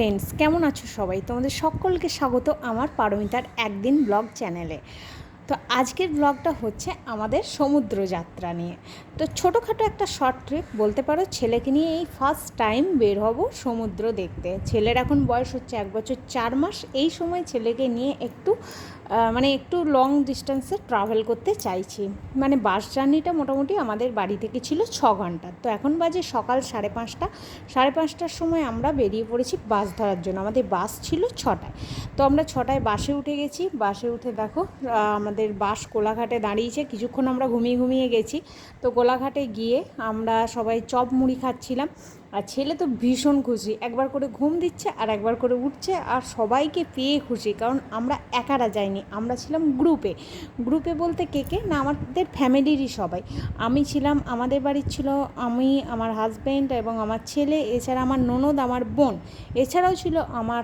Friends, কেমন আছো সবাই? তোমাদের সকলকে স্বাগত আমার পারমিতার একদিন ব্লগ চ্যানেলে। তো আজকের ব্লগটা হচ্ছে আমাদের সমুদ্র যাত্রা নিয়ে। তো ছোটোখাটো একটা শর্ট ট্রিপ বলতে পারো, ছেলেকে নিয়ে এই ফার্স্ট টাইম বের হব সমুদ্র দেখতে। ছেলের এখন বয়স হচ্ছে এক বছর চার মাস। এই সময় ছেলেকে নিয়ে একটু মানে একটু লং ডিস্টেন্সে ট্রাভেল করতে চাইছি। মানে বাস জার্নিটা মোটামুটি আমাদের বাড়ি থেকে ছিল ছ ঘণ্টা। তো এখন বাজে সকাল সাড়ে পাঁচটা। সাড়ে পাঁচটার সময় আমরা বেরিয়ে পড়েছি বাস ধরার জন্য। আমাদের বাস ছিল ছটায়। তো আমরা ছটায় বাসে উঠে গেছি। বাসে উঠে দেখো আমাদের বাস কোলাঘাটে দাঁড়িয়েছে। কিছুক্ষণ আমরা ঘুমিয়ে ঘুমিয়ে গেছি। তো কোলাঘাটে গিয়ে আমরা সবাই চপ মুড়ি খাচ্ছিলাম। আর ছেলে তো ভীষণ খুশি। একবার করে ঘুম দিচ্ছে আর একবার করে উঠছে আর সবাইকে পেয়ে খুশি, কারণ আমরা একারা যাইনি, আমরা ছিলাম গ্রুপে গ্রুপে বলতে কে কে? না, আমাদের ফ্যামিলিরই সবাই। আমি ছিলাম, আমাদের বাড়ির ছিল আমি, আমার হাজব্যান্ড এবং আমার ছেলে, এছাড়া আমার ননদ, আমার বোন। এছাড়াও ছিল আমার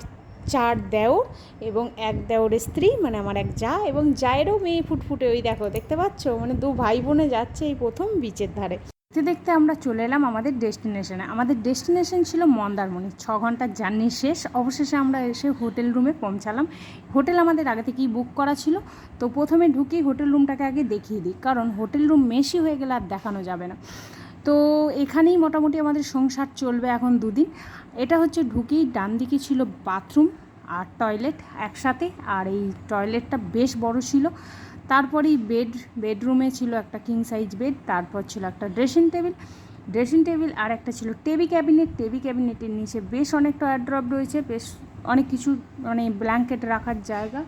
চার দেওর এবং এক দেওরের স্ত্রী মানে আমার এক যা এবং জায়েরও মেয়ে ফুটফুটে ওই দেখো, দেখতে পাচ্ছ? মানে দু ভাই বোনে যাচ্ছে এই প্রথম বিচের ধারে। দেখতে দেখতে আমরা চলে এলাম আমাদের ডেস্টিনেশনে আমাদের ডেস্টিনেশন ছিল মন্দারমণি। ছ ঘণ্টার জার্নি শেষ। অবশেষে আমরা এসে হোটেল রুমে পৌঁছালাম। হোটেল আমাদের আগে থেকেই বুক করা ছিল। তো প্রথমে ঢুকেই হোটেল রুমটাকে আগে দেখিয়ে দিই। কারণ হোটেল রুম মেশি হয়ে গেলে আর দেখানো যাবে না। তো এখানেই মোটামুটি আমাদের সংসার চলবে এখন দুদিন। এটা হচ্ছে ঢুকেই ডান দিকে ছিল বাথরুম আর টয়লেট একসাথে, আর এই টয়লেটটা বেশ বড় ছিল। তারপরেই বেড, বেডরুমে ছিল একটা কিং সাইজ বেড তারপর ছিল একটা ড্রেসিং টেবিল ড্রেসিং টেবিল আর একটা ছিল টেবি ক্যাবিনেট। টেবি ক্যাবিনেটের নিচে বেশ অনেকটা ওয়ার্ড্রপ রয়েছে, বেশ অনেক কিছু মানে ব্ল্যাঙ্কেট রাখার জায়গা।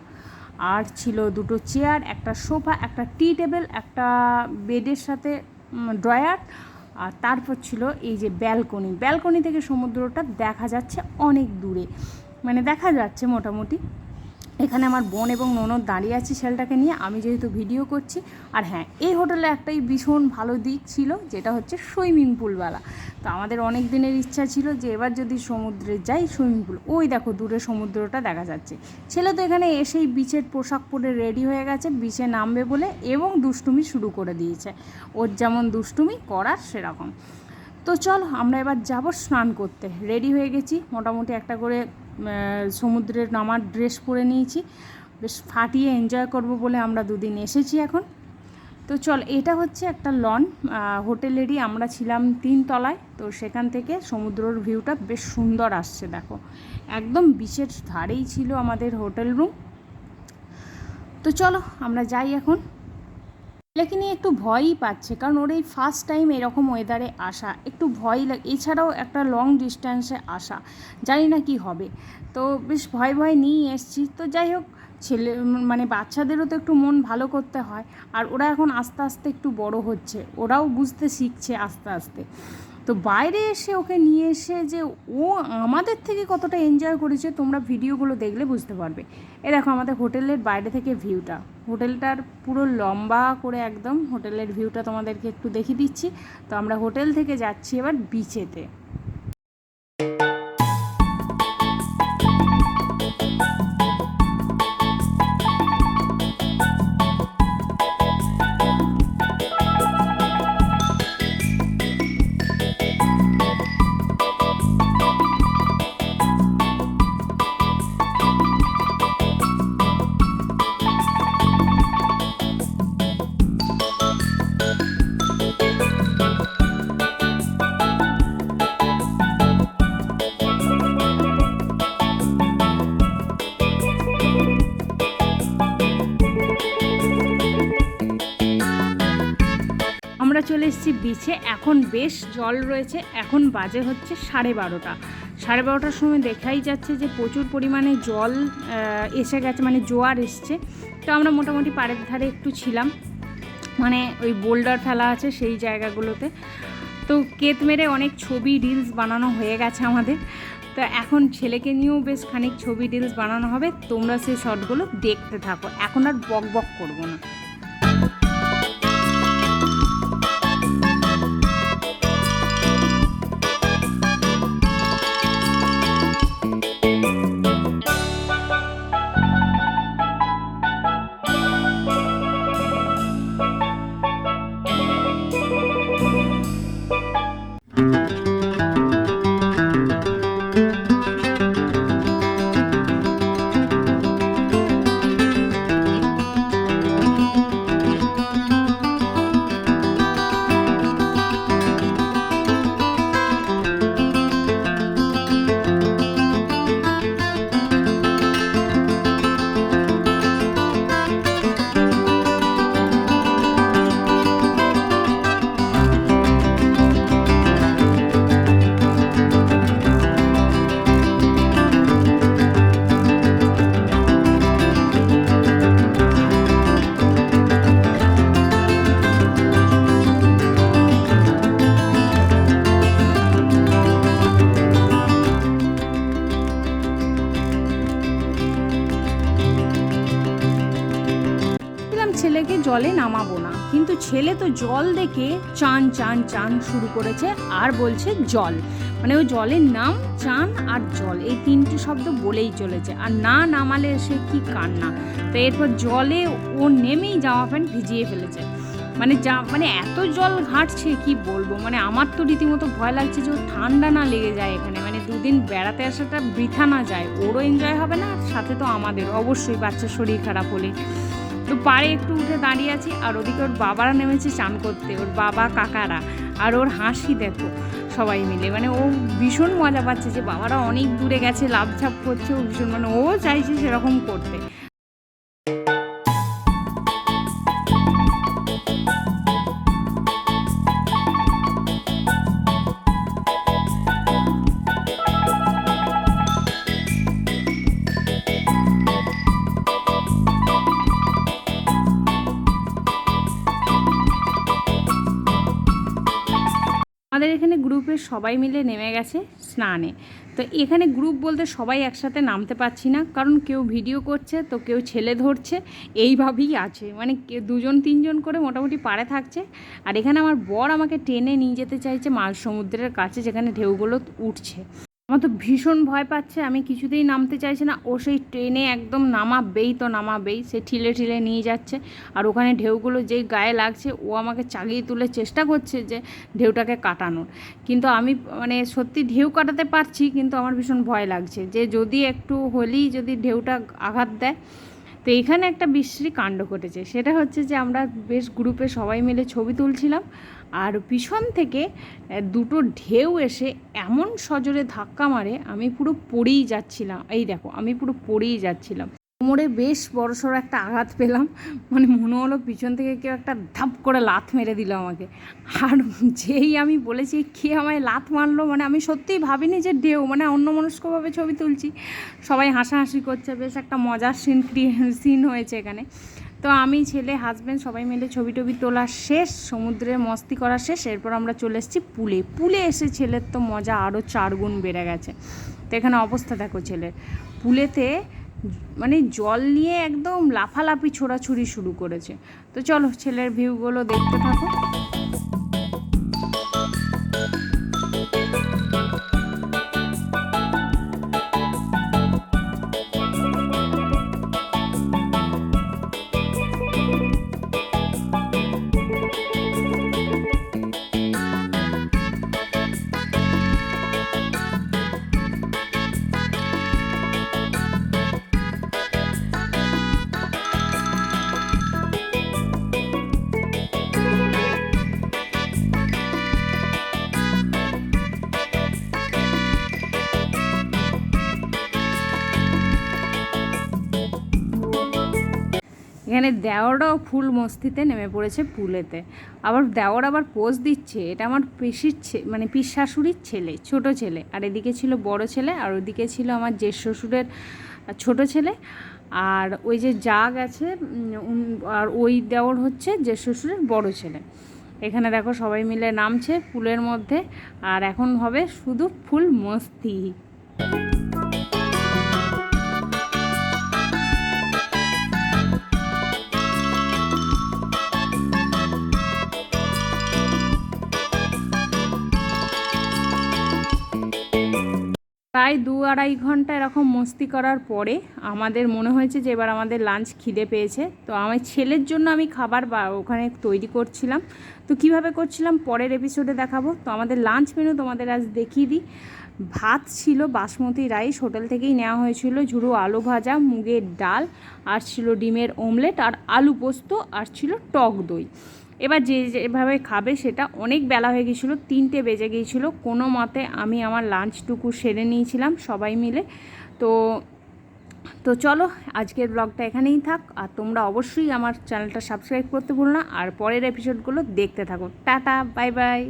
আর ছিল দুটো চেয়ার একটা সোফা একটা টি টেবিল একটা বেডের সাথে ড্রয়ার আর তারপর ছিল এই যে ব্যালকনি। ব্যালকনি থেকে সমুদ্রটা দেখা যাচ্ছে অনেক দূরে। মানে দেখা যাচ্ছে মোটামুটি। এখানে আমার বোন এবং ননদ দাঁড়িয়ে আছে ছেলেটাকে নিয়ে। আমি যেহেতু ভিডিও করছি, আর হ্যাঁ এই হোটেলে একটাই ভীষণ ভালো দিক ছিল, যেটা হচ্ছে সুইমিং পুলওয়ালা। তো আমাদের অনেক দিনের ইচ্ছা ছিল যে এবার যদি সমুদ্রে যাই সুইমিং পুল, ওই দেখো দূরে সমুদ্রটা দেখা যাচ্ছে। ছেলে তো এখানে এসেই বিচের পোশাক পরে রেডি হয়ে গেছে, বিচে নামবে বলে এবং দুষ্টুমি শুরু করে দিয়েছে। ওর যেমন দুষ্টুমি, করার সেরকম। তো চল আমরা এবার যাব স্নান করতে। রেডি হয়ে গেছি, মোটামুটি একটা করে সমুদ্রের নামার ড্রেস পরে নিয়েছি। বেশ ফাটিয়ে এনজয় করব বলে আমরা দুদিন এসেছি এখন। তো চল, এটা হচ্ছে একটা লন হোটেলেরই আমরা ছিলাম তিন তলায়। তো সেখান থেকে সমুদ্রর ভিউটা বেশ সুন্দর আসছে, দেখো। একদম বিচের ধারেই ছিল আমাদের হোটেল রুম তো চলো, আমরা যাই এখন। ছেলেকে নিয়ে একটু ভয়ই পাচ্ছে, কারণ ওর এই ফার্স্ট টাইম এরকম ওয়েদারে আসা, একটু ভয় লাগে, এছাড়াও একটা লং ডিস্ট্যান্সে আসা, জানি না কি হবে। তো বেশ ভয় ভয় নিয়ে এসছি। তো যাই হোক, ছেলে মানে বাচ্চাদেরও তো একটু মন ভালো করতে হয়, আর ওরা এখন আস্তে আস্তে একটু বড় হচ্ছে, ওরাও বুঝতে শিখছে আস্তে আস্তে। তো বাইরে এসে ওকে নিয়ে এসে যে ও আমাদের থেকে কতটা এনজয় করেছে, তোমরা ভিডিওগুলো দেখলে বুঝতে পারবে। এ দেখো আমাদের হোটেলের বাইরে থেকে ভিউটা হোটেলটার পুরো লম্বা করে একদম হোটেলের ভিউটা তোমাদেরকে একটু দেখিয়ে দিচ্ছি। তো আমরা হোটেল থেকে যাচ্ছি এবার বিচেতে এসেছি বিচে এখন বেশ জল রয়েছে, এখন বাজে হচ্ছে সাড়ে বারোটা। সাড়ে বারোটার সময় দেখাই যাচ্ছে যে প্রচুর পরিমাণে জল এসে গেছে মানে জোয়ার এসছে। তো আমরা মোটামুটি পাড়ের ধারে একটু ছিলাম মানে ওই বোল্ডার ফেলা আছে সেই জায়গাগুলোতে। তো কেত মেরে অনেক ছবি রিলস বানানো হয়ে গেছে আমাদের। তো এখন ছেলেকে নিয়েও বেশ খানিক ছবি রিলস বানানো হবে, তোমরা সেই শটগুলো দেখতে থাকো। এখন আর বক বক করব না। জলে নামাবো না। কিন্তু ছেলে তো জল দেখে চান চান চান শুরু করেছে আর বলছে জল। মানে ওই জলের নাম, চান আর জল এই তিনটি শব্দ বলেই চলেছে। আর না নামালে সে কি কান্না। তো এরপর জলে ও নেমেই জামা প্যান্ট ভিজিয়ে ফেলেছে। মানে যা মানে এত জল ঘাঁটছে কি বলব? মানে আমার তো রীতিমতো ভয় লাগছে যে ও ঠান্ডা না লেগে যায় এখানে। মানে দুদিন বেড়াতে আসাটা বৃথা না যায়। ওরও এনজয় হবে না সাথে তো আমাদের। অবশ্যই বাচ্চার শরীর খারাপ হলে। তো পাড়ে একটু উঠে দাঁড়িয়ে আছি, আর ওদিকে ওর বাবারা নেমেছে চান করতে, ওর বাবা কাকারা, আর ওর হাসি দেখো, সবাই মিলে। মানে ও ভীষণ মজা পাচ্ছে যে বাবারা অনেক দূরে গেছে লাভঝাপ করছে, ও ভীষণ মানে ও চাইছে সেরকম করতে। গ্রুপের সবাই মিলে নেমে গেছে স্নানে। তো এখানে গ্রুপ বলতে সবাই একসাথে নামতে পারছি না, কারণ কেউ ভিডিও করছে, তো কেউ ছেলে ধরছে, এইভাবেই আছে। মানে দুজন, তিনজন করে মোটামুটি পারে থাকছে। আর এখানে আমার বর আমাকে টেনে নিয়ে যেতে চাইছে মাল সমুদ্রের কাছে, যেখানে ঢেউগুলো উঠছে। আমার তো ভীষণ ভয় পাচ্ছে, আমি কিছুতেই নামতে চাইছি না। ও সেই ট্রেনে একদম নামাবেই তো, নামাবেই। সে ঠিলে ঠিলে নিয়ে যাচ্ছে। আর ওখানে ঢেউগুলো যেই গায়ে লাগছে, ও আমাকে চাগিয়ে তুলে চেষ্টা করছে যে ঢেউটাকে কাটানোর। কিন্তু আমি মানে সত্যি ঢেউ কাটাতে পারছি, কিন্তু আমার ভীষণ ভয় লাগছে যে যদি একটু হলেই যদি ঢেউটা আঘাত দেয়। তো এখানে একটা বিশ্রী কাণ্ড ঘটেছে। সেটা হচ্ছে যে আমরা বেশ গ্রুপে সবাই মিলে ছবি তুলছিলাম। আর পিছন থেকে দুটো ঢেউ এসে এমন সজোরে ধাক্কা মারে, আমি পুরো পড়েই যাচ্ছিলাম। এই দেখো, আমি পুরো পড়েই যাচ্ছিলাম। কোমরে বেশ বড়সড় একটা আঘাত পেলাম। মানে মনে হলো পিছন থেকে কেউ একটা ধাপ করে লাথ মেরে দিল আমাকে। আর যেই আমি বলেছি, কে আমায় লাথ মারলো? মানে আমি সত্যিই ভাবিনি যে ঢেউ মানে অন্যমনস্কভাবে ছবি তুলছি। সবাই হাসাহাসি করছে, বেশ একটা মজার সিন সিন হয়েছে এখানে। তো আমি, ছেলে হাজব্যান্ড সবাই মিলে ছবি টবি তোলা শেষ, সমুদ্রে মস্তি করা শেষ, এরপর আমরা চলে এসেছি পুলে। পুলে এসে ছেলের তো মজা আরও চার গুণ বেড়ে গেছে। তো এখানে অবস্থা দেখো ছেলের। পুলেতে মানে জল নিয়ে একদম লাফালাফি, ছোড়াছুড়ি শুরু করেছে। তো চলো ছেলের ভিউগুলো দেখতে থাকো। এখানে দেওয়ারও ফুল মস্তিতে নেমে পড়েছে পুলেতে। আবার দেওয়ার আবার পোজ দিচ্ছে এটা আমার পিসির মানে পিস শাশুড়ির ছেলে ছোট ছেলে। আর এদিকে ছিল বড় ছেলে আর ওদিকে ছিল আমার জেঠ শ্বশুরের ছোট ছেলে। আর ওই যে উম, উন- আর ওই দেওয়ার হচ্ছে জেঠ শ্বশুরের বড় ছেলে। এখানে দেখো সবাই মিলে নামছে ফুলের মধ্যে আর এখন হবে শুধু ফুল মস্তি। প্রায় দু আড়াই ঘণ্টা এরকম মস্তি করার পরে আমাদের মনে হয়েছে যে এবার আমাদের লাঞ্চ খিদে পেয়েছে। তো আমার ছেলের জন্য আমি খাবার বা ওখানে তৈরি করছিলাম। তো কীভাবে করছিলাম পরের এপিসোডে দেখাবো। তো আমাদের লাঞ্চ মেনু তোমাদের আজ দেখিয়ে দিই। ভাত ছিল বাসমতি রাইস, হোটেল থেকেই নেওয়া হয়েছিল ঝুড়ো আলু ভাজা, মুগের ডাল, আর ছিল ডিমের অমলেট আর আলু পোস্ত, আর ছিল টক দই। এবার যে যেভাবে খাবে সেটা অনেক বেলা হয়ে গিয়েছিল তিনটে বেজে গিয়েছিল কোনো মতে আমি আমার লাঞ্চটুকু সেরে নিয়েছিলাম সবাই মিলে। তো তো চলো আজকের ব্লগটা এখানেই থাক। আর তোমরা অবশ্যই আমার চ্যানেলটা সাবস্ক্রাইব করতে ভুল না। আর পরের এপিসোডগুলো দেখতে থাকো। Tata bye bye